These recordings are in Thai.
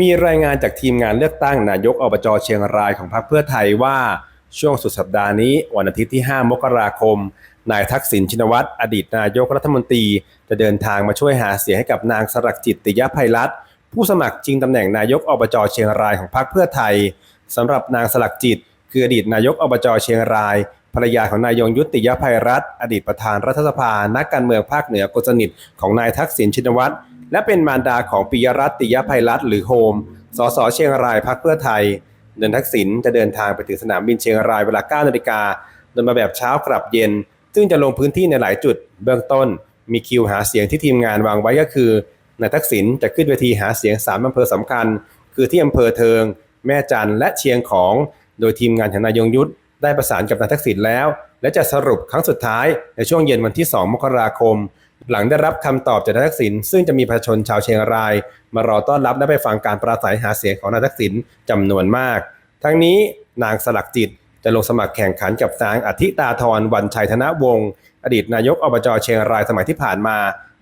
มีรายงานจากทีมงานเลือกตั้งนายกอบจเชียงรายของพรรคเพื่อไทยว่า ช่วงสุดสัปดาห์นี้วันอาทิตย์ที่ 5 มกราคม นายทักษิณชินวัตรอดีตนายกรัฐมนตรี จะเดินทางมาช่วยหาเสียงให้กับนางสลักจิตติยภัยรัตน์ผู้สมัครชิงตำแหน่งนายกอบจเชียงรายของพรรคเพื่อไทยสำหรับนางสลักจิต คืออดีตนายกอบจเชียงราย ภรรยาของนายยงยุติยภัยรัตน์อดีตประธานรัฐสภา นักการเมืองภาคเหนือคนสนิทของนายทักษิณชินวัตร และเป็นมารดาของปิยรัตติยภัยรัตหรือโฮม สสเชียงรายพักเพื่อไทย เดินทักษิณจะเดินทางไปถึงสนามบินเชียงรายเวลา9นาฬิกาโดยมาแบบเช้ากลับเย็น ซึ่งจะลงพื้นที่ในหลายจุด เบื้องต้น มีคิวหาเสียงที่ทีมงานวางไว้ก็คือนายทักษิณจะขึ้นเวทีหาเสียง3อำเภอสำคัญ คือที่อำเภอเทิง แม่จันทร์และเชียงของ โดยทีมงานของนายยงยุทธได้ประสานกับนายทักษิณแล้ว และจะสรุปครั้งสุดท้ายในช่วงเย็นวันที่ 2 มกราคม หลังได้รับคำตอบจากนายทักษิณซึ่งจะมีประชาชนชาวเชียงราย มารอต้อนรับและไปฟังการปราศัยหาเสียงของนายทักษิณจำนวนมาก ทั้งนี้นางสลักจิตจะลงสมัครแข่งขันกับนางอธิตาธรวันชัยธนวงศ์อดีตนายกอบจเชียงรายสมัยที่ผ่านมา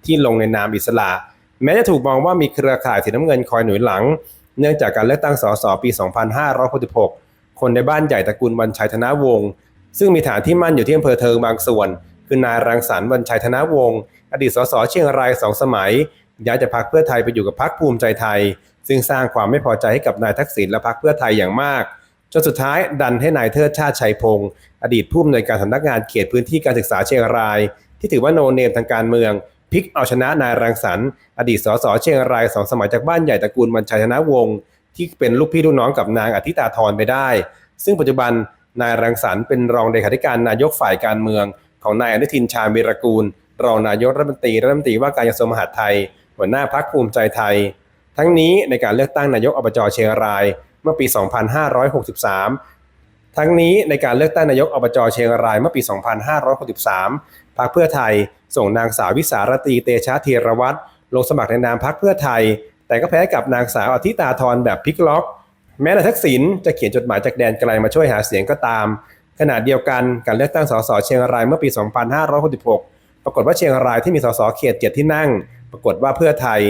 ที่ลงในนามอิสระ แม้จะถูกมองว่ามีเครือข่ายสีน้ำเงินคอยหนุนหลัง เนื่องจากการเลือกตั้งสสปี 2566 คนในบ้านใหญ่ตระกูลวันชัยธนวงศ์ซึ่งมีฐานที่มั่นอยู่ที่อำเภอเทิงบางส่วน คือนายรังสรรค์วันชัยธนวงศ์อดีตสสเชียงรายสองสมัย ย้ายจากพรรคเพื่อไทยไปอยู่กับพรรคภูมิใจไทย ซึ่งสร้างความไม่พอใจให้กับนายทักษิณและพรรคเพื่อไทยอย่างมากจนสุดท้ายดันให้นายเทิดชาติชัยพงศ์อดีตผู้อำนวยการสำนักงานเขตพื้นที่การศึกษาเชียงราย ที่ถือว่าโนเนมทางการเมืองพลิกเอาชนะนายรังสรรค์อดีตสสเชียงรายสองสมัยจากบ้านใหญ่ตระกูลวันชัยธนวงศ์ที่เป็นลูกพี่ลูกน้องกับนางอธิตาธรไปได้ ซึ่งปัจจุบันนายรังสรรค์เป็นรองเลขาธิการนายกฝ่ายการเมือง ของนายอนุทินชาญวีรกูล รองนายกรัฐมนตรีรัฐมนตรีว่าการกระทรวงมหาดไทย หัวหน้าพักภูมิใจไทย ทั้งนี้ในการเลือกตั้งนายกอบจเชียงราย เมื่อปี 2563 ทั้งนี้ในการเลือกตั้งนายกอบจเชียงรายเมื่อปี 2563พรรคเพื่อไทย ส่งนางสาววิสารตีเตชะเทีรวัตรลงสมัครในนามพรรคเพื่อไทย แต่ก็แพ้กับนางสาวอธิตาธรแบบพลิกล็อก แม้นายทักษิณจะเขียนจดหมายจากแดนไกลมาช่วยหาเสียงก็ตาม ขณะเดียวกันการเลือกตั้งสสเชียงรายเมื่อปี 2566 ปรากฏว่าเชียงรายที่มีสสเขตเจ็ดที่นั่ง ปรากฏว่าเพื่อไทย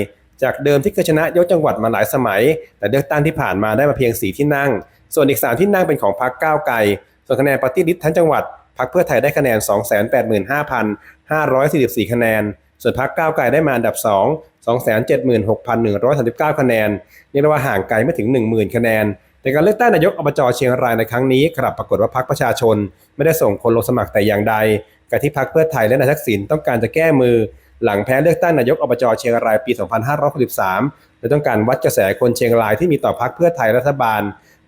จากเดิมที่เคยชนะยกจังหวัดมาหลายสมัย แต่เลือกตั้งที่ผ่านมาได้มาเพียง 4 ที่นั่ง ส่วนอีก 3 ที่นั่งเป็นของพรรคก้าวไกล ส่วนคะแนนปฏิริษีทั้งจังหวัดพรรคเพื่อไทยได้คะแนน 285,544 คะแนน ส่วนพรรคก้าวไกลได้มาอันดับ 2 276,139 คะแนนเรียกว่าห่างไกลไม่ถึง 10,000 คะแนน แต่การเลือกตั้งนายกอบจเชียงรายในครั้งนี้กลับปรากฏว่าพรรคประชาชน ไม่ได้ส่งคนลงสมัครแต่อย่างใดการที่พรรคเพื่อไทยและนายทักษิณต้องการจะแก้มือ หลังแพ้เลือกตั้งนายกอบจเชียงรายปี 2563และต้องการวัดกระแสคนเชียงรายที่มีต่อพรรคเพื่อไทยรัฐบาล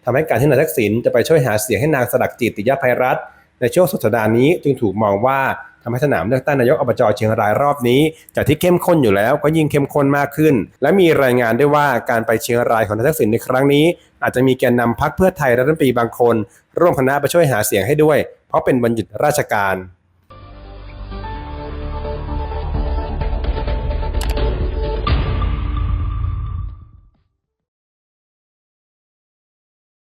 ทำให้การที่นายทักษิณจะไปช่วยหาเสียงให้นางสลักจิตติยภัยรัตน์ในช่วงสุดสัปดาห์นี้จึงถูกมองว่า ทำให้สนามเลือกตั้งนายกอบจเชียงรายรอบนี้จากที่เข้มข้นอยู่แล้วก็ยิ่งเข้มข้นมากขึ้น และมีรายงานด้วยว่าการไปเชียงรายของนายทักษิณในครั้งนี้ อาจจะมีแกนนำพักเพื่อไทยและรัฐมนตรีบางคน ร่วมคณะไปช่วยหาเสียงให้ด้วย เพราะเป็นวันหยุดราชการ